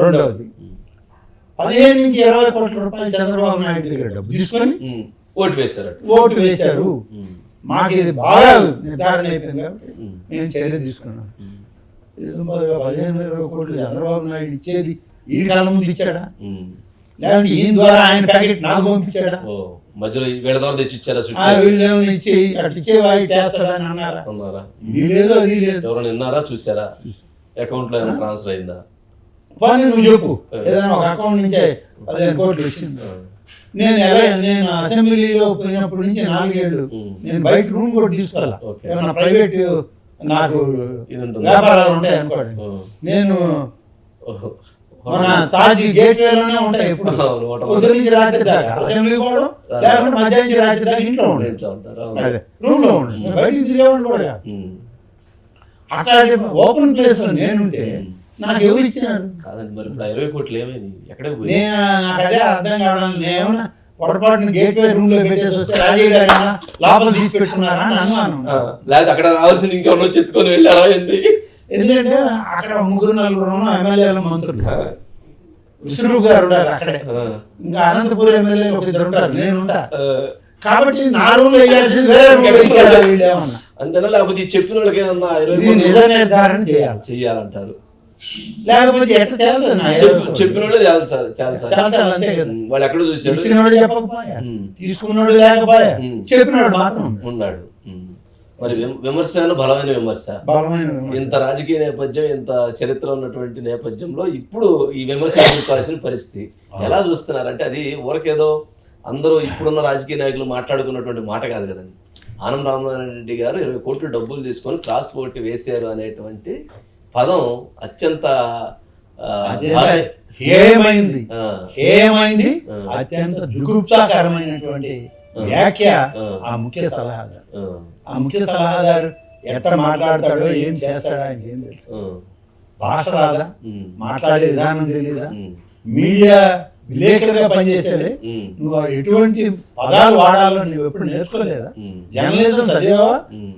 రెండవది. పదిహేను నుంచి ఇరవై కోట్ల రూపాయలు చంద్రబాబు నాయుడు దగ్గర డబ్బు తీసుకొని. ఓటు వేశారట. ఓటు వేశారు. మాకు ఇది బాగా నిర్ధారణ అయిపోయింది కాబట్టి మేము చర్య తీసుకున్నాం. పదిహేను ఇరవై కోట్లు చంద్రబాబు నాయుడు ఇచ్చేది. ఈ కాలం ముందు ఇచ్చాడా. లేదంటే ఈయన ద్వారా ఆయన ప్యాకెట్ నాకు పంపించాడా? మధ్యలో వీళ్ళ ద్వారా తెచ్చి ఇచ్చారా? వీళ్ళు ఇచ్చే అటు ఇటు వేస్తాడని అన్నారా? ఇది లేదు అది లేదు ఎవరైనా విన్నారా చూసారా? అకౌంట్లో ఏమైనా ట్రాన్స్ఫర్ అయిందా? పోనీ నువ్వు చెప్పు. ఏదైనా ఒక అకౌంట్ నుంచే పదిహేను కోట్లు వచ్చింది నేను ఎలా నేను అసెంబ్లీలో పోయినప్పటి నుంచి నాలుగేళ్ళు. నేను బయట రూమ్ కూడా తీసుకోవాలా ఓకే. ఏమన్నా ప్రైవేట్ నాకు. వ్యాపారాలు ఉంటాయి అనుకోండి. నేను. మన తాజ్ గేట్ వేలోనే ఉంటాయి ఇప్పుడు. పొద్దున్న నుంచి రాత్రి దాకా. అసెంబ్లీ పోవడం లేకుంటే మధ్యాహ్నం నుంచి రాత్రి దాకా ఇంట్లో ఉండడం. అదే. రూమ్లో ఉండడం బయటికి కూడా. అట్లాంటి ఓపెన్ ప్లేస్లో నేనుంటే నాకు ఎవరు ఇచ్చినారు కాదండి మరి ఇప్పుడు ఇరవై కోట్లు ఏమైంది? ఎక్కడికి పోయి నేను నాకు అదే అర్థం కావడం నేనేమన్నా పొరపాటున గేట్ వే రూమ్లో పెట్టేసి వస్తే రాజీవ్ గారు లోపల తీసి పెట్టుకున్నారా అని అనుమానం లేదా అక్కడ రావాల్సింది ఇంకెవరో చెత్తుకొని వెళ్ళారా ఏంది? ఎందుకంటే అక్కడ ముగ్గురు నలుగురు ఎమ్మెల్యేల మంత్రులు. విష్ణు గారు ఉన్నారు అక్కడే. ఇంకా అనంతపురం ఎమ్మెల్యేలు ఒక ఇద్దరు ఉంటారు. నేను ఉంటా. కాబట్టి నా రూమ్లో వేయాల్సింది వేరే రూమ్లో ఇచ్చారా? వీళ్ళు ఏమన్నా. అంతేనా? లేకపోతే ఈ చెప్పిన వాళ్ళకి ఏమన్నా నిజ నిర్ధారణ చేయాలి. చెయ్యాలంటారు లేకపోతే ఎట్లా తేలుతుంది? సార్ చాలా సార్ చాలా చాలా అంతే కదా. ఉమ్, వాళ్ళు ఎక్కడ చూశారు. ఇచ్చినోడు చెప్పకపోయా? ఉమ్. తీసుకున్నోడు లేకపోయా? ఉమ్. చెప్పినోడు మాత్రం ఉన్నాడు. ఉమ్. మరి విమ- విమర్శ బలమైన విమర్శ. బలమైన విమర్శ. ఇంత రాజకీయ నేపథ్యం ఇంత చరిత్ర ఉన్నటువంటి నేపథ్యంలో ఇప్పుడు ఈ విమర్శ ఎదుర్కోవాల్సిన పరిస్థితి. ఎలా చూస్తున్నారంటే అది ఊరకేదో అందరూ ఇప్పుడున్న రాజకీయ నాయకులు మాట్లాడుకున్నటువంటి మాట కాదు కదండి. ఆనం రామనారాయణ రెడ్డి గారు ఇరవై కోట్లు డబ్బులు తీసుకొని క్రాస్ ఓటు వేశారు అనేటువంటి పదం అత్యంత హేమైంది ఆ. అత్యంత జుగుప్సాకరమైనటువంటి వ్యాఖ్య ఆ. ముఖ్య సలహాదారు. ఆ, ముఖ్య సలహాదారు ఎట్ట మాట్లాడతాడో ఏం చేస్తాడో ఆయనకి ఏం తెలుసు. భాష రాదా? మాట్లాడే విధానం తెలీదా? ఉమ్, మీడియా విలేకరుగా పనిచేసేవి ఉమ్, నువ్వు ఎటువంటి పదాలు వాడాలో నువ్వు ఎప్పుడు నేర్చుకోలేదా? జర్నలిజం చదివావా.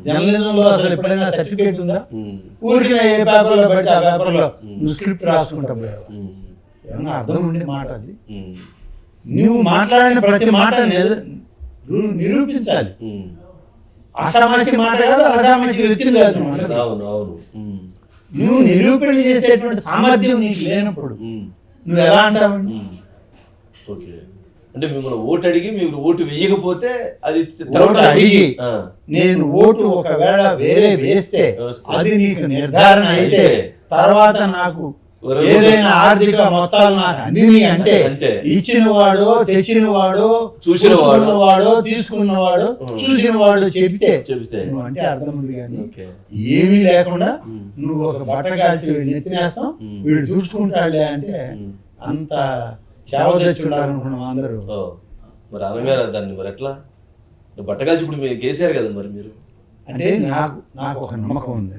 జర్నలిజంలో అసలు ఎప్పుడైనా సర్టిఫికేట్ ఉందా? ఊరికి ఏ పేపర్లో పడితే ఆ పేపర్లో నువ్వు స్క్రిప్ట్ రాసుకుంటా పోయావా? ఏమన్నా అర్థం ఉండే మాట అది? నువ్వు మాట్లాడిన ప్రతి మాట నిరూపించాలి. అసామాసి మాట కాదు అసామాసి వ్యక్తిని కాదు నువ్వు నిరూపణ చేసేటువంటి సామర్థ్యం నీకు లేనప్పుడు నువ్వు ఎలా అంటావండి ఉమ్. ఓకే అంటే మిమ్మల్ని ఓటు అడిగి మీరు ఓటు వేయకపోతే అది అడిగి నేను ఓటు ఒకవేళ వేరే వేస్తే. అది నీకు నిర్ధారణ అయితే తర్వాత నాకు ఏదైనా ఆర్థిక మొత్తాలు నాకు అందిని అంటే. ఇచ్చిన వాడు తెచ్చిన వాడు చూసిన వాడు. వాడు తీసుకున్నవాడు. చూసిన వాడు చెబితే చెబితే నువ్వు అంటే అర్థం ఉంది కానీ ఏమీ లేకుండా. నువ్వు ఒక బట్ట కాల్చి ఉం. వీడు చూసుకుంటాడులే అంటే అంత చావదచ్చుండాలనుకున్నాం అందరూ. మరి అనగారు దాన్ని మరి ఎట్లా? బట్టగాల్చి ఇప్పుడు మీరు కేసీఆర్ కదా మరి మీరు? అంటే నాకు నాకు ఒక నమ్మకం ఉంది.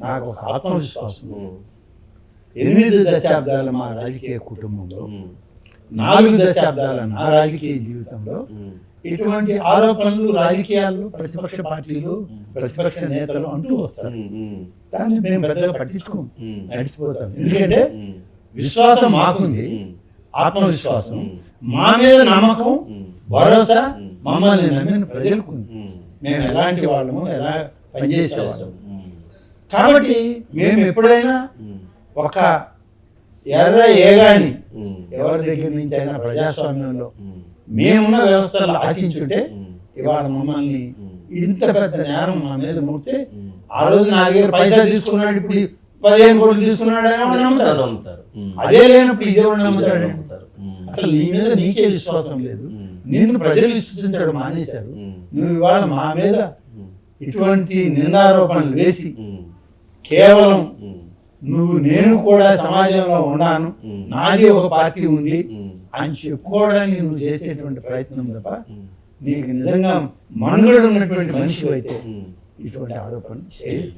నాకు ఒక ఆత్మవిశ్వాసం ఎనిమిది దశాబ్దాల మా రాజకీయ కుటుంబంలో నాలుగు దశాబ్దాల నా రాజకీయ జీవితంలో ఇటువంటి ఆరోపణలు రాజకీయాలు ప్రతిపక్ష పార్టీలు ప్రతిపక్ష నేతలు అంటూ వస్తారు. దాన్ని మేము పెద్దగా పట్టించుకోం. నడిచిపోతాం. ఎందుకంటే విశ్వాసం మాకుంది. ఆత్మవిశ్వాసం. మా మీద నమ్మకం భరోసా. మమ్మల్ని నమ్మిన ప్రజలకు. మేము. ఎలాంటి వాళ్ళము ఎలా పనిచేసేవాళ్ళం ఉమ్, కాబట్టి మేము ఎప్పుడైనా ఒక ఎర్ర ఏగాని ఎవరి దగ్గర నుంచి అయినా ప్రజాస్వామ్యంలో మేమున్న వ్యవస్థలు ఆశించుంటే ఇవాళ మమ్మల్ని ఇంత పెద్ద నేరం మా మీద మూడితే ఉమ్. ఆ రోజు నా దగ్గర పైసా తీసుకున్నాడు ఇప్పుడు పదిహేను కోట్లు తీసుకున్నాడు అని నమ్ముతారు. అదే లేనప్పుడు ఇదే నమ్ముతాడు. అసలు నీ మీద నీకే విశ్వాసం లేదు. నిన్ను ప్రజలు విశ్వసించడం మానేశారు. నువ్వు ఇవాళ మా మీద. ఇటువంటి నిందారోపణలు వేసి. కేవలం. నువ్వు నేను కూడా సమాజంలో ఉన్నాను. నాది ఒక పార్టీ ఉంది. అని చెప్పుకోవడానికి నువ్వు చేసేటువంటి ప్రయత్నం తప్ప. నీకు నిజంగా మనుగడ ఉన్నటువంటి మనిషి అయితే. ఇటువంటి ఆరోపణలు చేయలేదు